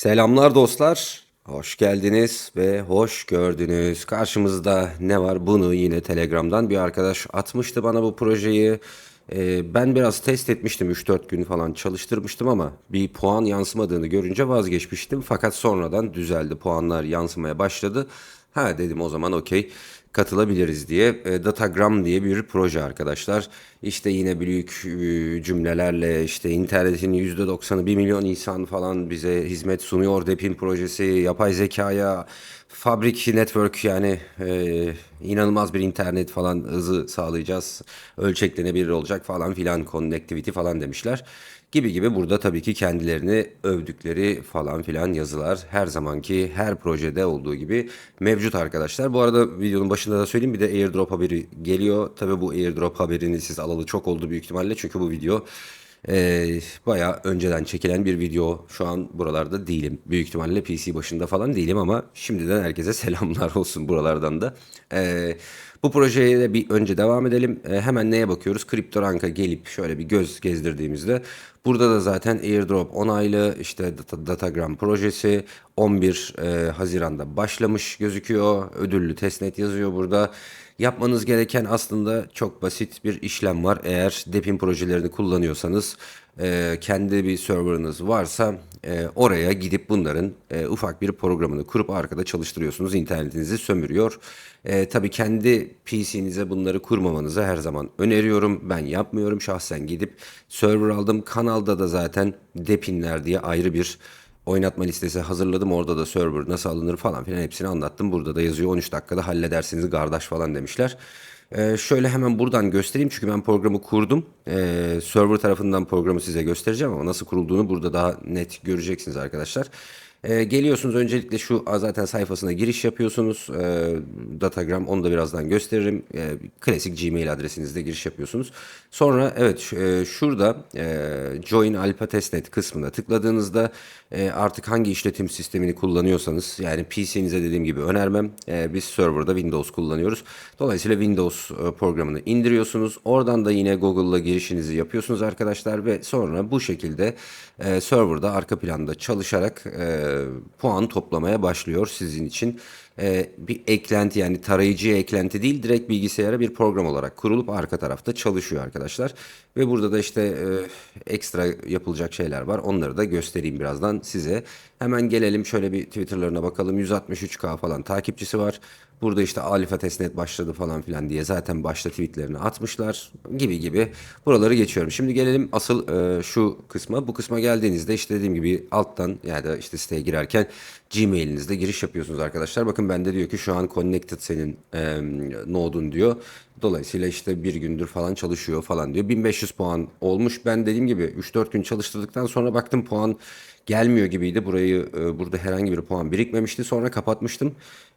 Selamlar dostlar. Hoş geldiniz ve hoş gördünüz. Karşımızda ne var? Bunu yine Telegram'dan bir arkadaş atmıştı bana bu projeyi. Ee, ben biraz test etmiştim 3-4 gün falan çalıştırmıştım ama bir puan yansımadığını görünce vazgeçmiştim. Fakat sonradan düzeldi. Puanlar yansımaya başladı. Ha dedim o zaman okey katılabiliriz diye. E, Datagram diye bir proje arkadaşlar. İşte yine büyük e, cümlelerle işte internetin %90'ı 1 milyon insan falan bize hizmet sunuyor. Depin projesi, yapay zekaya, fabrik network yani e, inanılmaz bir internet falan hızı sağlayacağız. Ölçeklenebilir olacak falan filan connectivity falan demişler gibi gibi burada tabii ki kendilerini övdükleri falan filan yazılar her zamanki her projede olduğu gibi mevcut arkadaşlar. Bu arada videonun başında da söyleyeyim bir de airdrop haberi geliyor. Tabii bu airdrop haberini siz alalı çok oldu büyük ihtimalle çünkü bu video e, bayağı önceden çekilen bir video. Şu an buralarda değilim. Büyük ihtimalle PC başında falan değilim ama şimdiden herkese selamlar olsun buralardan da. E, bu projeye de bir önce devam edelim. E, hemen neye bakıyoruz? CryptoRank'a gelip şöyle bir göz gezdirdiğimizde burada da zaten airdrop onaylı işte data, Datagram projesi 11 e, Haziran'da başlamış gözüküyor. Ödüllü testnet yazıyor burada. Yapmanız gereken aslında çok basit bir işlem var. Eğer Depin projelerini kullanıyorsanız e, kendi bir serverınız varsa e, oraya gidip bunların e, ufak bir programını kurup arkada çalıştırıyorsunuz. İnternetinizi sömürüyor. E, tabii kendi PC'nize bunları kurmamanızı her zaman öneriyorum. Ben yapmıyorum. Şahsen gidip server aldım. Kanalda da zaten Depinler diye ayrı bir oynatma listesi hazırladım. Orada da server nasıl alınır falan filan hepsini anlattım. Burada da yazıyor 13 dakikada halledersiniz kardeş falan demişler. Ee, şöyle hemen buradan göstereyim çünkü ben programı kurdum. Ee, server tarafından programı size göstereceğim ama nasıl kurulduğunu burada daha net göreceksiniz arkadaşlar. Ee, geliyorsunuz öncelikle şu zaten sayfasına giriş yapıyorsunuz. Ee, Datagram onu da birazdan gösteririm. Ee, klasik Gmail adresinizde giriş yapıyorsunuz. Sonra evet e, şurada e, Join Alpha Testnet kısmına tıkladığınızda e, artık hangi işletim sistemini kullanıyorsanız yani PC'nize dediğim gibi önermem. E, biz serverda Windows kullanıyoruz. Dolayısıyla Windows e, programını indiriyorsunuz. Oradan da yine Google'la girişinizi yapıyorsunuz arkadaşlar ve sonra bu şekilde e, serverda arka planda çalışarak e, puan toplamaya başlıyor sizin için. E, bir eklenti yani tarayıcıya eklenti değil direkt bilgisayara bir program olarak kurulup arka tarafta çalışıyor arkadaşlar. Ve burada da işte e, ekstra yapılacak şeyler var. Onları da göstereyim birazdan size. Hemen gelelim şöyle bir Twitter'larına bakalım. 163k falan takipçisi var. Burada işte Alfa Testnet başladı falan filan diye zaten başta tweetlerini atmışlar gibi gibi. Buraları geçiyorum. Şimdi gelelim asıl e, şu kısma. Bu kısma geldiğinizde işte dediğim gibi alttan yani işte siteye girerken Gmail'inizde giriş yapıyorsunuz arkadaşlar. Bakın bende diyor ki şu an connected senin e, nodun diyor. Dolayısıyla işte bir gündür falan çalışıyor falan diyor. 1500 puan olmuş. Ben dediğim gibi 3-4 gün çalıştırdıktan sonra baktım puan gelmiyor gibiydi. Burayı e, burada herhangi bir puan birikmemişti. Sonra kapatmıştım.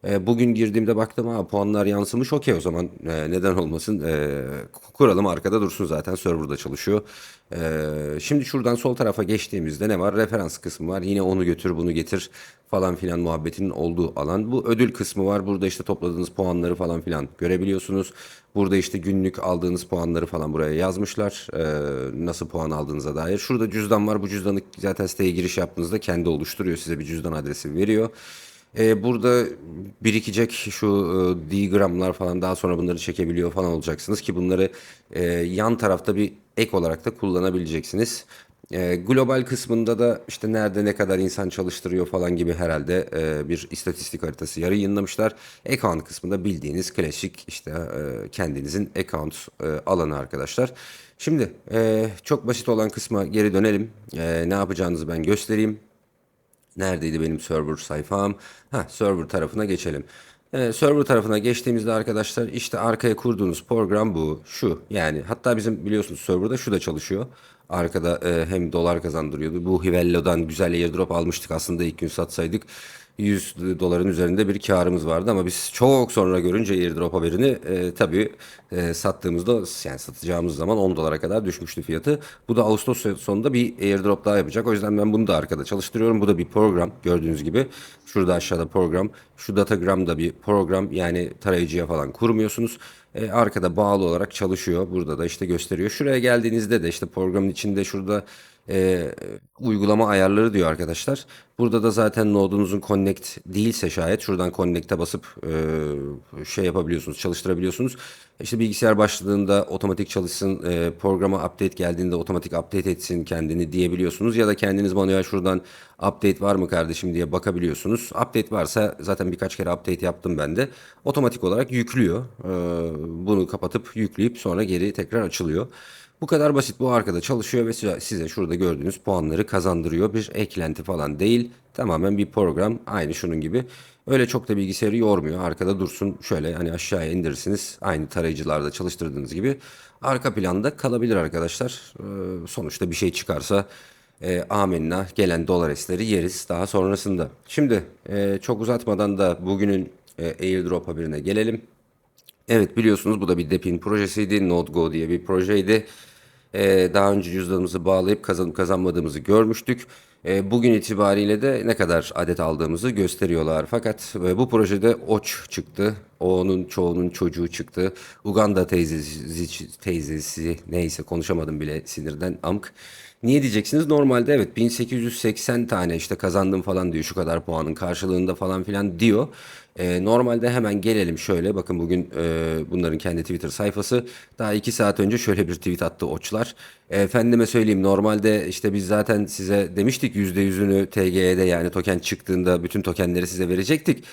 E, bugün girdiğimde baktım ha puanlar yansımış. Okey o zaman e, neden olmasın. E, kuralım arkada dursun zaten serverda çalışıyor. E, şimdi şuradan sol tarafa geçtiğimizde ne var? Referans kısmı var. Yine onu götür bunu getir falan filan muhabbetinin olduğu alan. Bu ödül kısmı var. Burada işte topladığınız puanları falan filan görebiliyorsunuz. Burada işte günlük aldığınız puanları falan buraya yazmışlar. Ee, nasıl puan aldığınıza dair. Şurada cüzdan var. Bu cüzdanı zaten siteye giriş yaptığınızda kendi oluşturuyor. Size bir cüzdan adresi veriyor. Ee, burada birikecek şu e, digramlar falan daha sonra bunları çekebiliyor falan olacaksınız ki bunları e, yan tarafta bir ek olarak da kullanabileceksiniz. E, global kısmında da işte nerede ne kadar insan çalıştırıyor falan gibi herhalde e, bir istatistik haritası yarı yayınlamışlar. Account kısmında bildiğiniz klasik işte e, kendinizin account e, alanı arkadaşlar. Şimdi e, çok basit olan kısma geri dönelim. E, ne yapacağınızı ben göstereyim. Neredeydi benim server sayfam? Ha, server tarafına geçelim. Ee, server tarafına geçtiğimizde arkadaşlar işte arkaya kurduğunuz program bu. Şu yani hatta bizim biliyorsunuz serverda şu da çalışıyor. Arkada e, hem dolar kazandırıyordu. Bu Hivello'dan güzel airdrop almıştık aslında ilk gün satsaydık. 100 doların üzerinde bir karımız vardı ama biz çok sonra görünce airdrop haberini e, tabii e, sattığımızda yani satacağımız zaman 10 dolara kadar düşmüştü fiyatı. Bu da Ağustos sonunda bir airdrop daha yapacak. O yüzden ben bunu da arkada çalıştırıyorum. Bu da bir program gördüğünüz gibi. Şurada aşağıda program. Şu Datagram da bir program yani tarayıcıya falan kurmuyorsunuz. E, arkada bağlı olarak çalışıyor. Burada da işte gösteriyor. Şuraya geldiğinizde de işte programın içinde şurada e, uygulama ayarları diyor arkadaşlar. Burada da zaten node'unuzun connect değilse şayet şuradan connect'e basıp e, şey yapabiliyorsunuz, çalıştırabiliyorsunuz. İşte bilgisayar başladığında otomatik çalışsın, e, programa update geldiğinde otomatik update etsin kendini diyebiliyorsunuz. Ya da kendiniz manuel şuradan update var mı kardeşim diye bakabiliyorsunuz. Update varsa zaten birkaç kere update yaptım ben de. Otomatik olarak yüklüyor. E, bunu kapatıp yükleyip sonra geri tekrar açılıyor. Bu kadar basit. Bu arkada çalışıyor ve size, şurada gördüğünüz puanları kazandırıyor. Bir eklenti falan değil. Tamamen bir program. Aynı şunun gibi. Öyle çok da bilgisayarı yormuyor. Arkada dursun şöyle hani aşağıya indirirsiniz. Aynı tarayıcılarda çalıştırdığınız gibi. Arka planda kalabilir arkadaşlar. Ee, sonuçta bir şey çıkarsa e, amenna gelen dolar esleri yeriz daha sonrasında. Şimdi e, çok uzatmadan da bugünün e, airdrop haberine gelelim. Evet biliyorsunuz bu da bir Depin projesiydi. NodeGo diye bir projeydi. Ee, daha önce cüzdanımızı bağlayıp kazanıp kazanmadığımızı görmüştük. Ee, bugün itibariyle de ne kadar adet aldığımızı gösteriyorlar. Fakat e, bu projede Oç çıktı. O'nun çoğunun çocuğu çıktı. Uganda teyzesi, teyzesi neyse konuşamadım bile sinirden amk. Niye diyeceksiniz? Normalde evet 1880 tane işte kazandım falan diyor şu kadar puanın karşılığında falan filan diyor. Ee, normalde hemen gelelim şöyle bakın bugün e, bunların kendi Twitter sayfası daha 2 saat önce şöyle bir tweet attı oçlar. E, efendime söyleyeyim normalde işte biz zaten size demiştik %100'ünü TGE'de yani token çıktığında bütün tokenleri size verecektik.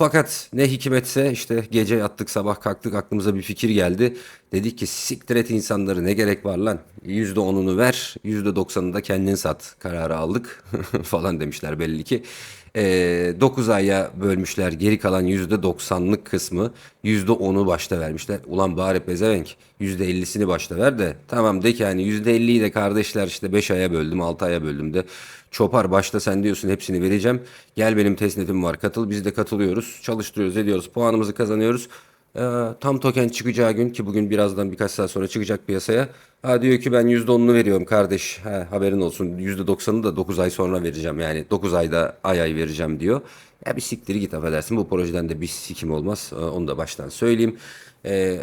Fakat ne hikmetse işte gece yattık sabah kalktık aklımıza bir fikir geldi. Dedik ki siktir et insanları ne gerek var lan %10'unu ver %90'ını da kendin sat kararı aldık falan demişler belli ki. E, 9 aya bölmüşler geri kalan %90'lık kısmı %10'u başta vermişler. Ulan bari pezevenk %50'sini başta ver de tamam de ki yani %50'yi de kardeşler işte 5 aya böldüm 6 aya böldüm de Çopar başta sen diyorsun hepsini vereceğim. Gel benim testnetim var katıl biz de katılıyoruz. Çalıştırıyoruz ediyoruz puanımızı kazanıyoruz. Ee, tam token çıkacağı gün ki bugün birazdan birkaç saat sonra çıkacak piyasaya. Ha diyor ki ben %10'unu veriyorum kardeş. Ha, haberin olsun %90'ını da 9 ay sonra vereceğim. Yani 9 ayda ay ay vereceğim diyor. Ya bir siktir git affedersin. Bu projeden de bir sikim olmaz. Ee, onu da baştan söyleyeyim. Ee,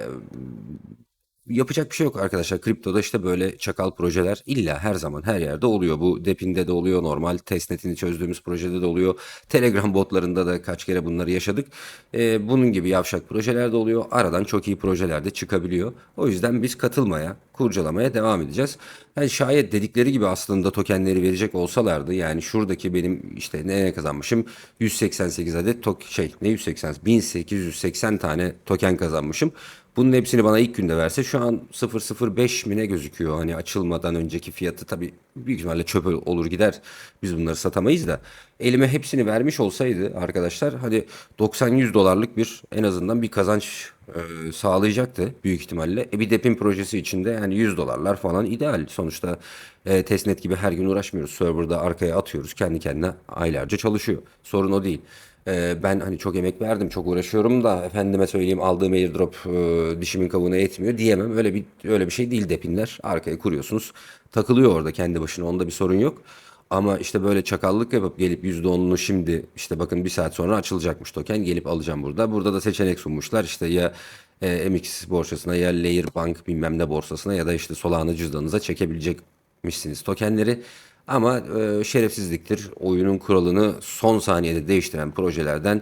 Yapacak bir şey yok arkadaşlar. Kriptoda işte böyle çakal projeler illa her zaman her yerde oluyor. Bu Depin'de de oluyor. Normal testnetini çözdüğümüz projede de oluyor. Telegram botlarında da kaç kere bunları yaşadık. Ee, bunun gibi yavşak projeler de oluyor. Aradan çok iyi projeler de çıkabiliyor. O yüzden biz katılmaya, kurcalamaya devam edeceğiz. Yani şayet dedikleri gibi aslında tokenleri verecek olsalardı yani şuradaki benim işte ne kazanmışım 188 adet tok şey ne 180 1880 tane token kazanmışım. Bunun hepsini bana ilk günde verse şu an 005 mi ne gözüküyor hani açılmadan önceki fiyatı tabii büyük ihtimalle çöp olur gider. Biz bunları satamayız da elime hepsini vermiş olsaydı arkadaşlar hadi 90-100 dolarlık bir en azından bir kazanç e, sağlayacaktı büyük ihtimalle. E bir depin projesi içinde yani 100 dolarlar falan ideal. Sonuçta e, testnet gibi her gün uğraşmıyoruz. Serverda arkaya atıyoruz. Kendi kendine aylarca çalışıyor. Sorun o değil. E, ben hani çok emek verdim, çok uğraşıyorum da efendime söyleyeyim aldığım airdrop e, dişimin kabuğuna etmiyor diyemem. Öyle bir öyle bir şey değil depinler. Arkaya kuruyorsunuz. Takılıyor orada kendi başına. Onda bir sorun yok. Ama işte böyle çakallık yapıp gelip %10'unu şimdi işte bakın bir saat sonra açılacakmış token gelip alacağım burada. Burada da seçenek sunmuşlar işte ya e, MX borsasına ya Layer Bank bilmem ne borsasına ya da işte Solana cüzdanınıza çekebilecekmişsiniz tokenleri. Ama e, şerefsizliktir. Oyunun kuralını son saniyede değiştiren projelerden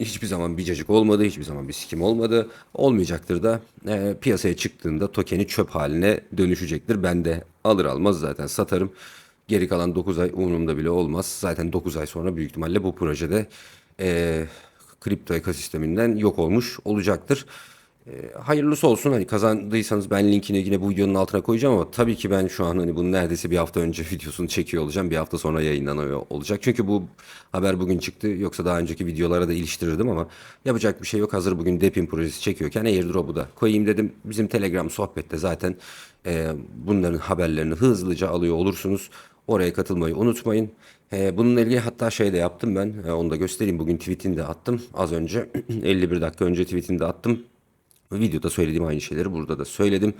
hiçbir zaman bir cacık olmadı, hiçbir zaman bir sikim olmadı. Olmayacaktır da e, piyasaya çıktığında tokeni çöp haline dönüşecektir. Ben de alır almaz zaten satarım. Geri kalan 9 ay umurumda bile olmaz. Zaten 9 ay sonra büyük ihtimalle bu projede e, kripto ekosisteminden yok olmuş olacaktır. E, hayırlısı olsun hani kazandıysanız ben linkini yine bu videonun altına koyacağım ama tabii ki ben şu an hani bunu neredeyse bir hafta önce videosunu çekiyor olacağım. Bir hafta sonra yayınlanıyor olacak. Çünkü bu haber bugün çıktı. Yoksa daha önceki videolara da iliştirirdim ama yapacak bir şey yok. Hazır bugün Depin projesi çekiyorken airdrop'u da koyayım dedim. Bizim Telegram sohbette zaten e, bunların haberlerini hızlıca alıyor olursunuz. Oraya katılmayı unutmayın. Ee, bununla ilgili hatta şey de yaptım ben. Ee, onu da göstereyim. Bugün tweetini de attım. Az önce 51 dakika önce tweetini de attım. Videoda söylediğim aynı şeyleri burada da söyledim.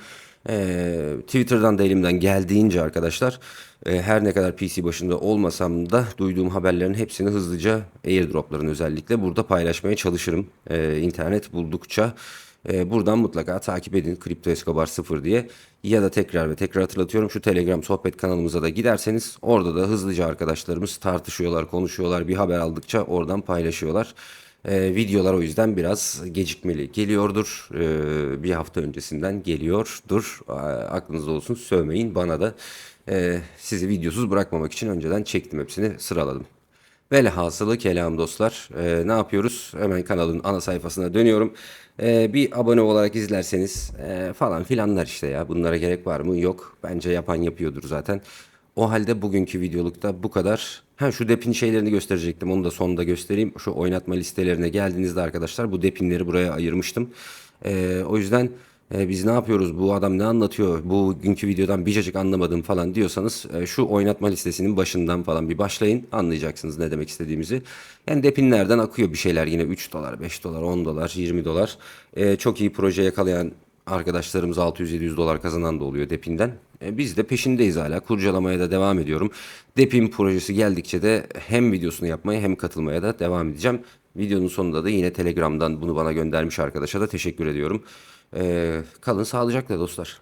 Ee, Twitter'dan da elimden geldiğince arkadaşlar e, her ne kadar PC başında olmasam da duyduğum haberlerin hepsini hızlıca airdropların özellikle burada paylaşmaya çalışırım. Ee, internet buldukça E, buradan mutlaka takip edin Kripto Escobar 0 diye. Ya da tekrar ve tekrar hatırlatıyorum şu Telegram sohbet kanalımıza da giderseniz orada da hızlıca arkadaşlarımız tartışıyorlar, konuşuyorlar. Bir haber aldıkça oradan paylaşıyorlar. E, videolar o yüzden biraz gecikmeli geliyordur. E, bir hafta öncesinden geliyordur. E, aklınızda olsun sövmeyin bana da. E, sizi videosuz bırakmamak için önceden çektim hepsini sıraladım. Velhasılı kelam dostlar. Ee, ne yapıyoruz? Hemen kanalın ana sayfasına dönüyorum. Ee, bir abone olarak izlerseniz e, falan filanlar işte ya. Bunlara gerek var mı? Yok. Bence yapan yapıyordur zaten. O halde bugünkü videolukta bu kadar. Ha şu depin şeylerini gösterecektim. Onu da sonunda göstereyim. Şu oynatma listelerine geldiğinizde arkadaşlar bu depinleri buraya ayırmıştım. Ee, o yüzden e, biz ne yapıyoruz bu adam ne anlatıyor bugünkü videodan bircacık anlamadım falan diyorsanız e, şu oynatma listesinin başından falan bir başlayın anlayacaksınız ne demek istediğimizi. Yani depinlerden akıyor bir şeyler yine 3 dolar 5 dolar 10 dolar 20 dolar E, çok iyi proje yakalayan arkadaşlarımız 600-700 dolar kazanan da oluyor Depin'den. E, biz de peşindeyiz hala. Kurcalamaya da devam ediyorum. Depin projesi geldikçe de hem videosunu yapmaya hem katılmaya da devam edeceğim. Videonun sonunda da yine Telegram'dan bunu bana göndermiş arkadaşa da teşekkür ediyorum. E, kalın sağlıcakla dostlar.